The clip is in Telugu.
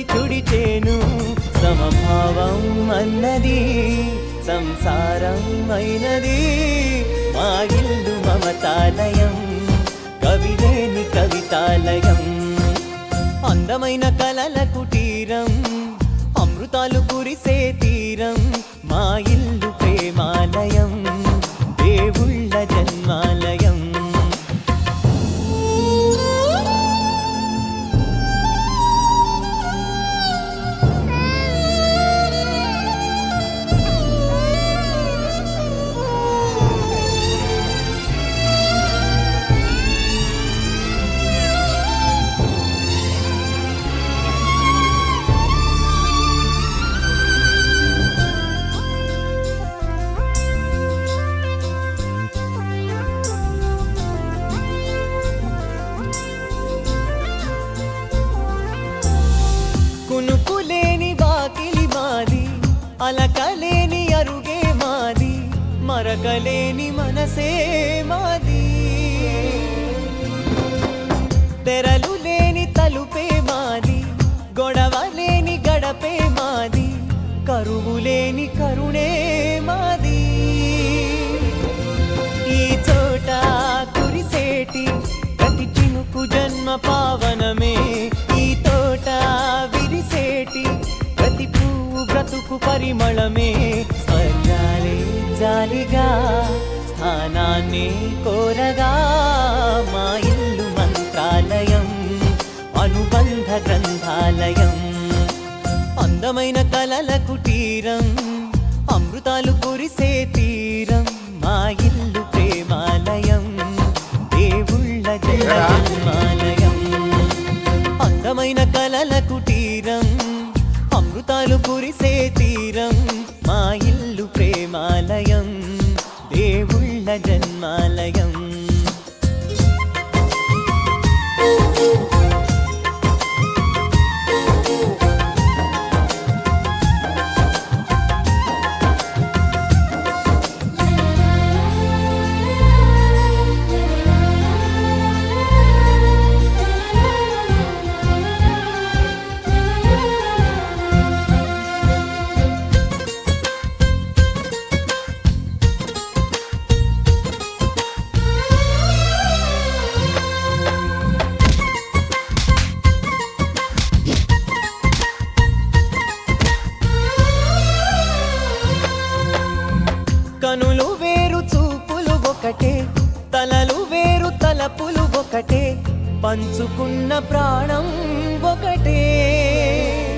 చేతులొచ్చి తుడిచేను. సమభావం అన్నది సంసారం అయినది. మా ఇల్లు మమతాలయం కవిలేని కవితాలయం. అందమైన కలల కుటీరం అమృతాలు అలకలేని అరుగే మాది మరకలేని మనసే మాది. తెరలు పరిమళమే స్వర్గాలే జాలిగా స్థానాన్ని కోరగా మా ఇల్లు మంత్రాలయం అనుబంధ గ్రంథాలయం. అందమైన కలల కుటీరం అమృతాలు కురిసే తీరం మా ఇల్లు ప్రేమాలయం. దేవుళ్ళ జయ కన్నులు వేరు చూపులు ఒకటే. తలలు వేరు తలపులు ఒకటే. పంచుకున్న ప్రాణం ఒకటే.